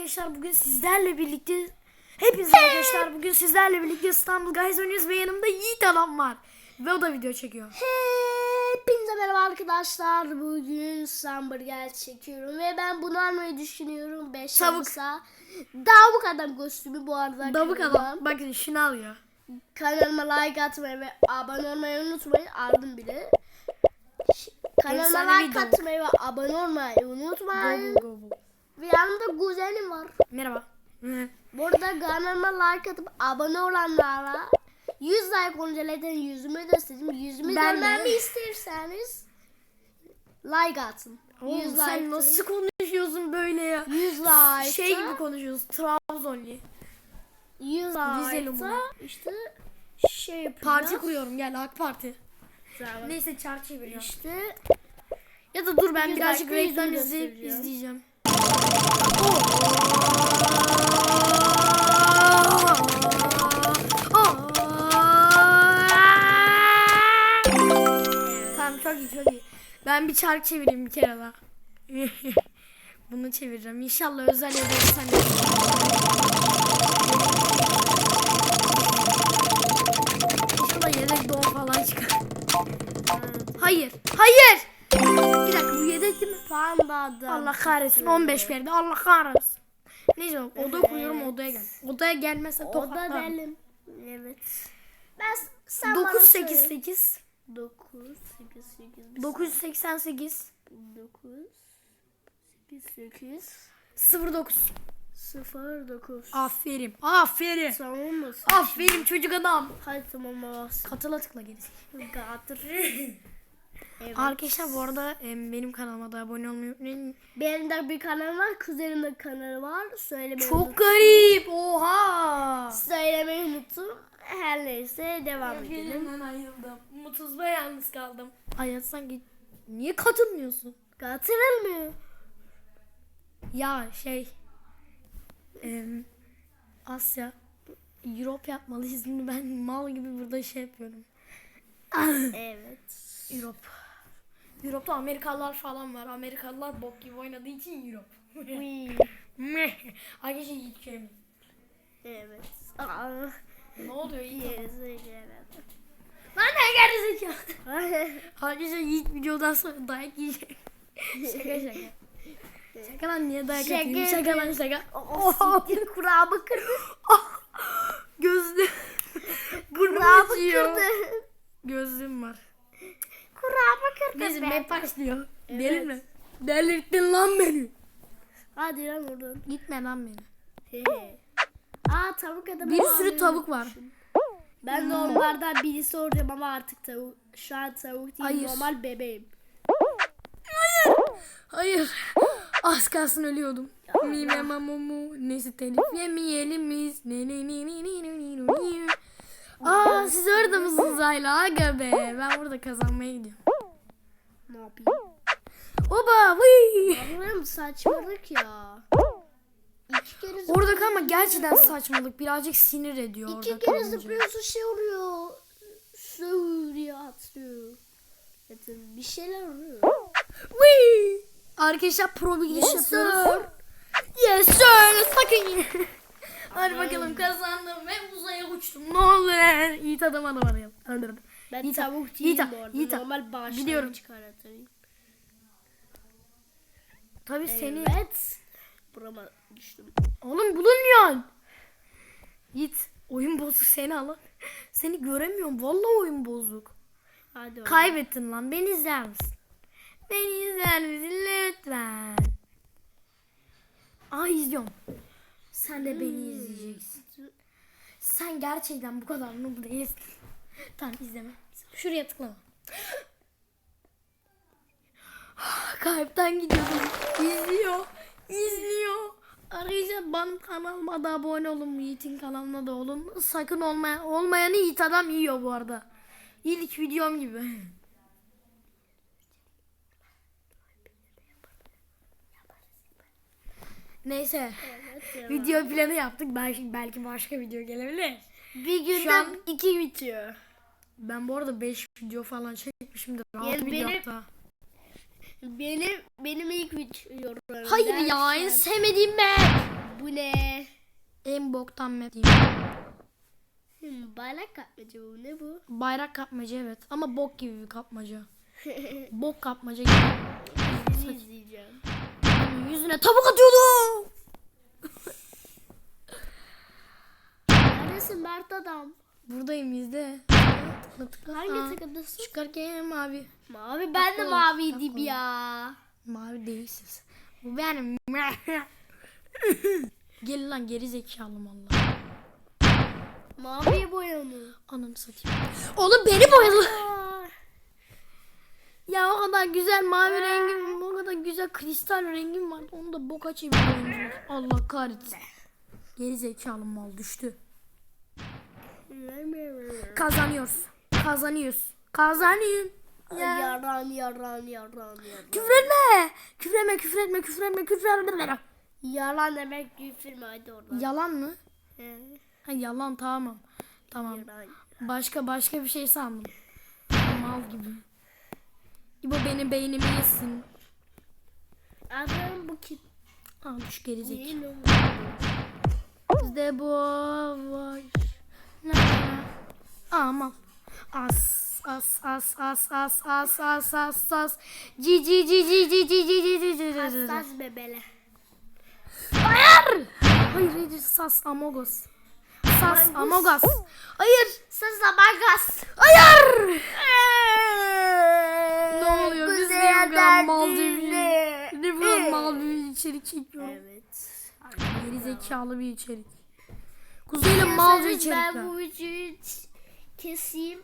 Arkadaşlar bugün sizlerle birlikte hepiniz arkadaşlar bugün sizlerle birlikte İstanbul Guys oynuyoruz ve yanımda Yiğit adam var. Ve o da video çekiyor. Hepinize merhaba arkadaşlar. Bugün hamburger çekiyorum ve ben bunu almayı düşünüyorum. 5 Tavuk. Davuk adam kostümü bu arada. Davuk adam. Bakın şunu alıyor. Kanalıma like atmayı ve abone olmayı unutmayın. Aldım bile. Kanalıma like atmayı ve abone olmayı unutmayın. go, go, go. Ve yanımda kuzenim var. Merhaba. Hı. Bu arada kanalıma like atıp abone olanlara 100 like olunca zaten yüzümü göstereyim. Yüzümü Ben görmemi isterseniz like atın. 100 Oğlum sen like. nasıl konuşuyorsun böyle ya? 100 like. Şey gibi konuşuyorsun. Trabzonlu. 100 Dizelim like. bunu. İşte şey yapacağız. Parti kuruyorum gel AK Parti. Neyse çark çeviriyor. İşte Ya da dur ben birazcık reklam izleyip izleyeceğim. Tamam çok iyi çok iyi. Ben bir çark çevireyim bir kere daha. Bunu çevireceğim. İnşallah özel efsane. İnşallah yedek doğum falan çıkar. Hayır. Hayır. Bir dakika değil mi? panda adam. Allah kahretsin 15 verdi Allah kahretsin. Neyse oda kuruyorum odaya gel. Odaya gelmezse O da tokatlarım. delim. Evet. Ben sen 9 8 8 9 8 8 988 9 8 8 09 0 9 Aferin. Aferin. Tamam mı? Aferin çocuk adam. Hadi tamam. Katıla tıkla gerisi. Gatır. Evet. Arkadaşlar bu arada em, benim kanalıma da abone olmayı unutmayın. Benim de bir kanalım var. Kuzenim de kanalı var. Söylemeyi Çok unuttum. garip. Oha. Söylemeyi unuttum. Her neyse devam edelim. Elimden ayrıldım. Mutsuz ve yalnız kaldım. Hayat sanki niye katılmıyorsun? Katılmıyor. Ya şey em, Asya Europe yapmalıyız. Şimdi ben mal gibi burada şey yapıyorum. Evet. Europe. Europe'da Amerikalılar falan var. Amerikalılar bok gibi oynadığı için Europe. Arkadaşlar hiç şey? Evet. Aa, Ne oluyor Yiğit? gerizekalı. Lan ne gerizekalı. Arkadaşlar Yiğit videodan sonra dayak yiyecek. şaka şaka. Şaka lan niye dayak Şaka atayım? Şaka lan şaka. Oh, siktir kuramı kırdı. Gözlü. Burnum Kuramı acıyor. kırdı. Gözlüğüm var. Kuramı kırdı. Neyse be. map başlıyor. Evet. Deli mi? Delirttin lan beni. Hadi lan oradan. Gitme lan beni. Aa tavuk adamı Bir sürü tavuk var. Ben de onlardan birisi olacağım ama artık tavuk. Şu an tavuk değil Hayır. normal bebeğim. Hayır. Az kalsın ölüyordum. Mime mamumu. Neyse telif yemeyelim biz. Ne ne ne ne ne ne ne ne. Aa siz orada mısınız hala? Aga be. Ben burada kazanmaya gidiyorum. Ne yapayım? Oba. Vıy. Oğlum saçmalık ya. İki kere Orada kalma gerçekten saçmalık. Birazcık sinir ediyor iki orada kere kalınca. zıplıyorsun şey oluyor. Sığ diye atlıyor. Bir şeyler oluyor. Vıy. Arkadaşlar pro bir giriş Yes, yapıyoruz. Yes sir. Sakın. Hadi bakalım kazandım ve uçtum. Ne olur. Yiğit adam adam arayalım. Öldürdüm. Ben Yiğit- tavuk Yiğit- değilim bu arada. Yiğit- Normal bağışlarım Biliyorum. çıkartayım. Tabii seni. Evet. Burama düştüm. Oğlum bulunmuyorsun. Git. Oyun bozuk seni alın. Seni göremiyorum. Vallahi oyun bozuk. Hadi oğlum. Kaybettin lan. Beni izler misin? Beni izler misin lütfen? Aa izliyorum. Sen de beni izleyeceksin. Sen gerçekten bu kadar noob değilsin. tamam izleme. Şuraya tıklama. Kalpten gidiyordum. İzliyor. İzliyor. Arkadaşlar benim kanalıma da abone olun. Yiğit'in kanalına da olun. Sakın olmayan, olmayanı Yiğit adam yiyor bu arada. İlk videom gibi. Neyse. Evet, Video planı yaptık. Belki, belki başka video gelebilir. Bir günde Şu an- iki bitiyor. Ben bu arada 5 video falan çekmişimdir. 6 Yani video benim- hatta. Benim benim ilk videolarım. Hayır ya en sevmediğim ben. Bu ne? En boktan map. Hmm, bayrak kapmaca bu ne bu? Bayrak kapmaca evet ama bok gibi bir kapmaca. Bok kapmaca gibi. İzleyeceğim. Yüzüne tavuk atıyordu. Neredesin Mert adam? Buradayım izle. Tıkla tıkla. Hangi Aa, takımdasın? Çıkarken mavi. Mavi ben de maviydim ya. Mavi değilsiz. Bu benim. Gel lan geri zekalı valla. Maviye boyanı. Ananı satayım. Oğlum beni boyadı. Ya o kadar güzel mavi rengim, o kadar güzel kristal rengim var. Onu da boka çeviriyorsunuz. Allah kahretsin. Geri zekalı mal düştü. Kazanıyoruz. Kazanıyoruz. Kazanıyorum. Ya. Yaran yaran yaran yaran. Küfretme. Küfretme, küfretme, küfretme, küfretme. Yalan demek küfür mü hadi oradan. Yalan mı? He, Ha, yalan tamam. Tamam. yalan. Başka başka bir şey sandım. Mal gibi. İbo benim beynimi yesin. Adam bu kim? Al düş geri zekalı. Değil mi? Bizde bu var. Aman. As as as as as as as as as. Ci ci ci ci ci ci ci ci ci ci. Hassas bebele. Hayır. Hayır hayır sas amogos. Sas amogos. Hayır. Sen sabagas. Hayır. Ne oluyor? Biz niye bu kadar bir Ne bu kadar mal bir içerik çekiyorum. Evet. Geri zekalı bir içerik. Kuzeyle malca Ben bu videoyu keseyim.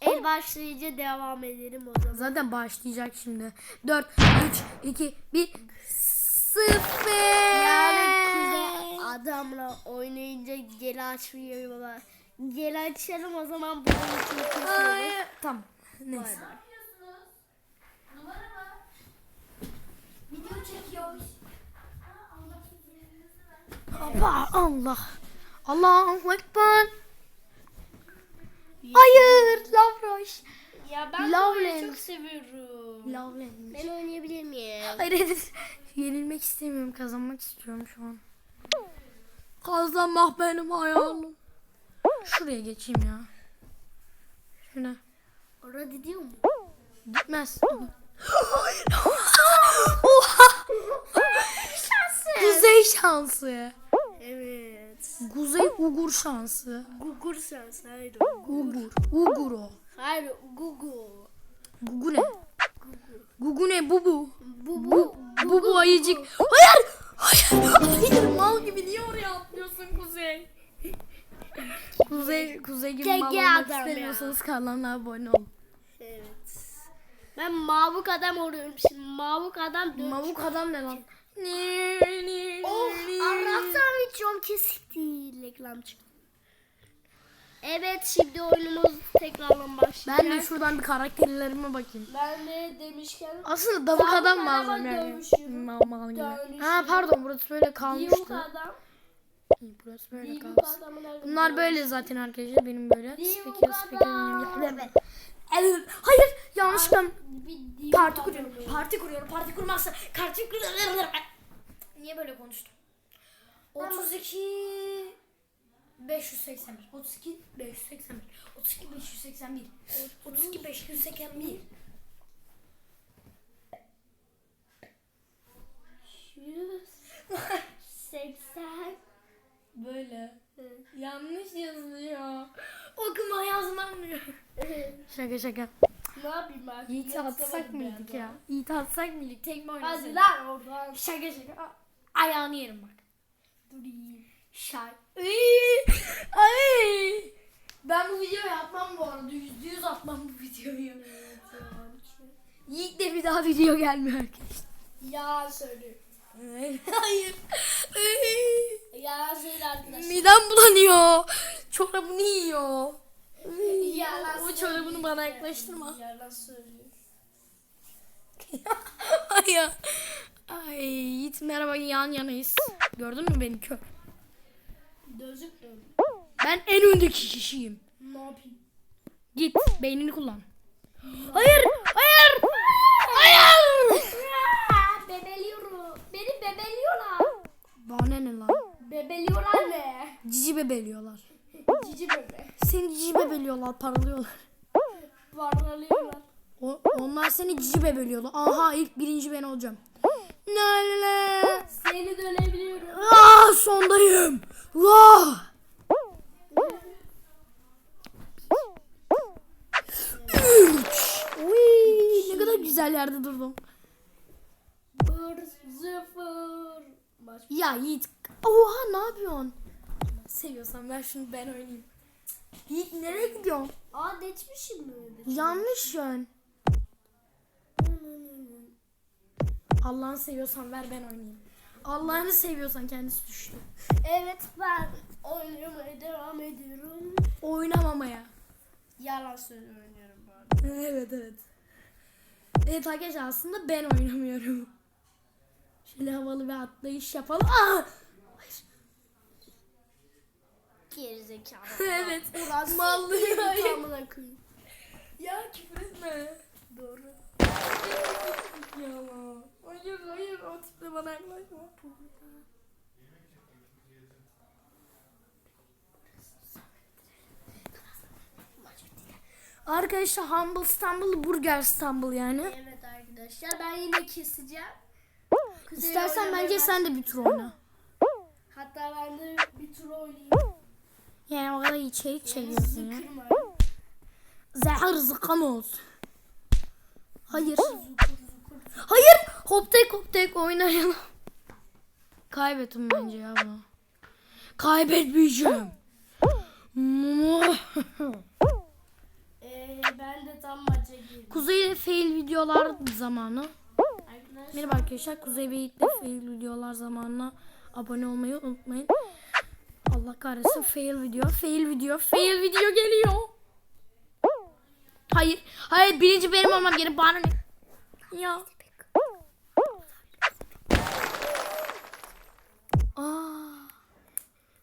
El başlayınca devam ederim o zaman. Zaten başlayacak şimdi. 4, 3, 2, 1, 0. Yani kuzey adamla oynayınca gel açmıyor baba. Gel açalım o zaman bu videoyu keselim. Tamam. Neyse. Video. Allah Allah. Allahu Ekber. Hayır. Lavroş. Ya ben bu Lovely. oyunu çok seviyorum. Lavlen. Ben oynayabilir miyim? Hayır hayır. Yenilmek istemiyorum. Kazanmak istiyorum şu an. Kazanmak benim hayalim. Şuraya geçeyim ya. Şuna. Orada gidiyor mu? Gitmez. Oha. Şansı. Kuzey şansı. Evet. Kuzey Ugur şansı. Gugur şansı. Hayır. Ugur. Ugur o. Hayır. Gugu. Gugu ne? Gugu ne? Bubu. Bu bu. Bubu ayıcık. Hayır. Hayır. Hayır. Mal gibi niye oraya atlıyorsun Kuzey? Kuzey, Kuzey gibi mal Gege olmak adam ya. istemiyorsanız kanalına abone olun. Evet. Ben mavuk adam oluyorum şimdi. Mavuk adam dön. Mavuk adam ne lan? Oh Allah'tan videom kesikti. Reklam çıktı. Evet şimdi oyunumuz tekrardan başlayacak. Ben de şuradan bir karakterlerime bakayım. Ben de demişken Aslında davuk adam lazım yani. Mal mal gibi. Ha pardon burası böyle kalmıştı. adam. Burası böyle nerede Bunlar böyle zaten arkadaşlar benim böyle. Yumuk Speaker speaker. adam. Hayır yanlışlıkla Bir yumuk parti adam kuruyorum. oluyor. Parti kuruyorum. Parti kurmazsa kuruyorum. Niye böyle konuştum? 32 581 32 581 32 581 32 581 Seksen. Böyle. Yanlış yazılıyor. Okuma yazmamıyor. Şaka şaka. Ne yapayım ben? Yiğit'i atsak mıydık ya? Yiğit'i atsak mıydık? Tekme Hadi oynasaydık. lan oradan. Şaka şaka. Ayağını yerim bak. Durayım. Şay. Ay. Ben bu videoyu atmam bu arada. Yüzde yüz atmam bu videoyu. Yiğit de bir daha video gelmiyor arkadaşlar. Ya söylüyor. Hayır. Ay. Ya söyle arkadaşlar. Midem bulanıyor. Çorabını yiyor. Yalan o çorabını bana yaklaştırma. Yalan söylüyor. Ay ya. Ay Yiğit merhaba yan yanayız. Gördün mü beni kör? Gözükmüyor. Ben en öndeki kişiyim. Ne yapayım? Git beynini kullan. Hayır! Hayır! Hayır! Bebeliyorum. Beni bebeliyorlar. Bana ne lan? Bebeliyorlar ne? Cici bebeliyorlar. Cici bebe. Seni cici bebeliyorlar, paralıyorlar. Paralıyorlar. O, onlar seni cici bebeliyorlar. Aha ilk birinci ben olacağım. Nale. Seni dönebiliyorum. Ah sondayım. Vah. Üç. Uy, ne kadar güzel yerde durdum. Bir sıfır. Ya Yiğit. Oha ne yapıyorsun? Seviyorsan ver şunu ben oynayayım. Yiğit nereye gidiyorsun? Aa geçmişim mi? Yanlış yön. Allah'ını seviyorsan ver ben oynayayım. Allah'ını seviyorsan kendisi düştü. Evet ben oynamaya devam ediyorum. Oynamamaya. Yalan söylüyorum bu arada. Evet evet. Evet arkadaşlar aslında ben oynamıyorum. Şöyle havalı bir atlayış yapalım. Aa! Gerizekalı. evet. Ulan Mallı ya. Tamına koyayım. Ya küfür etme. Doğru. Ya. Hayır hayır o tiple bana yaklaşma. Arkadaşlar Humble Stumble Burger Stumble yani. Evet arkadaşlar ben yine keseceğim. Kuzey İstersen bence bak- sen de bir tur oyna. Hatta ben de bir tur oynayayım. Yani o kadar içerik çekiyorsun ya. Zıkırma. Zehir zıkamoz. Hayır. Hayır. Hop tek hop tek oynayalım. Kaybettim bence ya bunu. Kaybetmeyeceğim. Ee, ben de tam maça girdim. Kuzey ile fail videolar zamanı. Arkadaşlar Merhaba arkadaşlar. Kuzey Yiğit'le fail videolar zamanına abone olmayı unutmayın. Allah kahretsin fail video, fail video, fail video geliyor. Hayır, hayır birinci benim olmam gerek. Bana ne? Ya. Aa,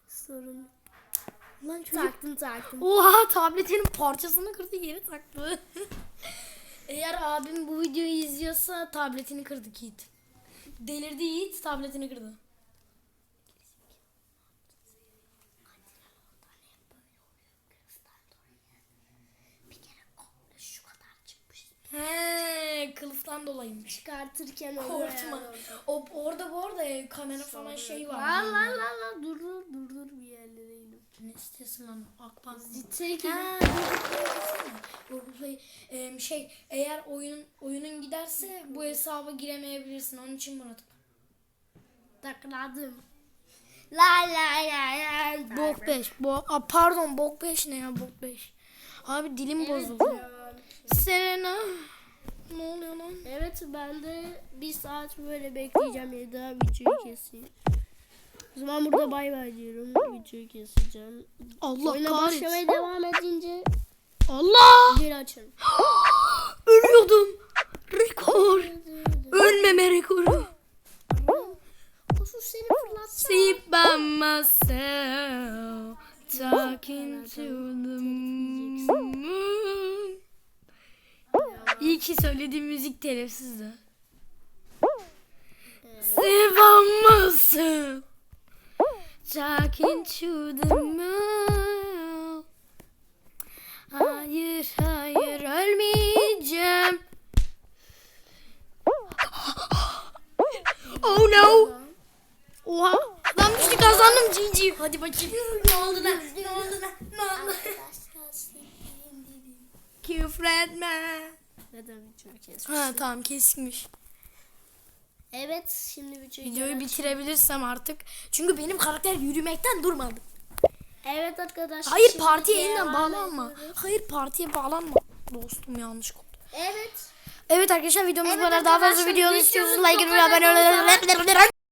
sorun. lan çocuk. Taktım taktım. Oha tabletinin parçasını kırdı geri taktı. Eğer abim bu videoyu izliyorsa tabletini kırdı Yiğit. Delirdi Yiğit tabletini kırdı. Şu kadar çıkmış. He, kılıftan dolayıymış. Çıkartırken Korkma. O, orada bu arada e, kamera falan şey var. Lan lan lan lan dur dur dur dur bir yerlere inip. Ne istesin lan Akbank. Gitsene. Google Play em, şey eğer oyunun oyunun giderse bu hesaba giremeyebilirsin. Onun için tıkla. takladım. La la la la. Bok 5. Bok, Aa, pardon bok 5 ne ya bok 5. Abi dilim bozuldu. Serena. Ne oluyor lan? Evet ben de bir saat böyle bekleyeceğim ya da videoyu keseyim. O zaman burada bay bay diyorum. Videoyu keseceğim. Allah Oyuna kahretsin. başlamaya devam edince Allah! geri açın. Ölüyordum. Rekor. Ölmeme rekoru. Kusur seni fırlatacağım. Sleep by myself. Talking to the moon. İyi ki söylediğim müzik telifsizdi. Myself. Talking to the moon. Hayır hayır ölmeyeceğim. Oh no. Oha. Lan düştü kazandım cici. Hadi bakayım. Ne oldu lan? Ne oldu lan? Ne oldu? Küfretme. Neden videoyu kes? Ha tamam kesikmiş. Evet şimdi videoyu Videoyu bitirebilirsem artık. Çünkü benim karakter yürümekten durmadı. Evet arkadaşlar. Hayır partiye yeniden bağlanma. ediyoruz. Hayır partiye bağlanma. Dostum yanlış oldu. Evet. Evet arkadaşlar videomuz bu Evet kadar. Daha fazla video bu like atmayı, abone olmayı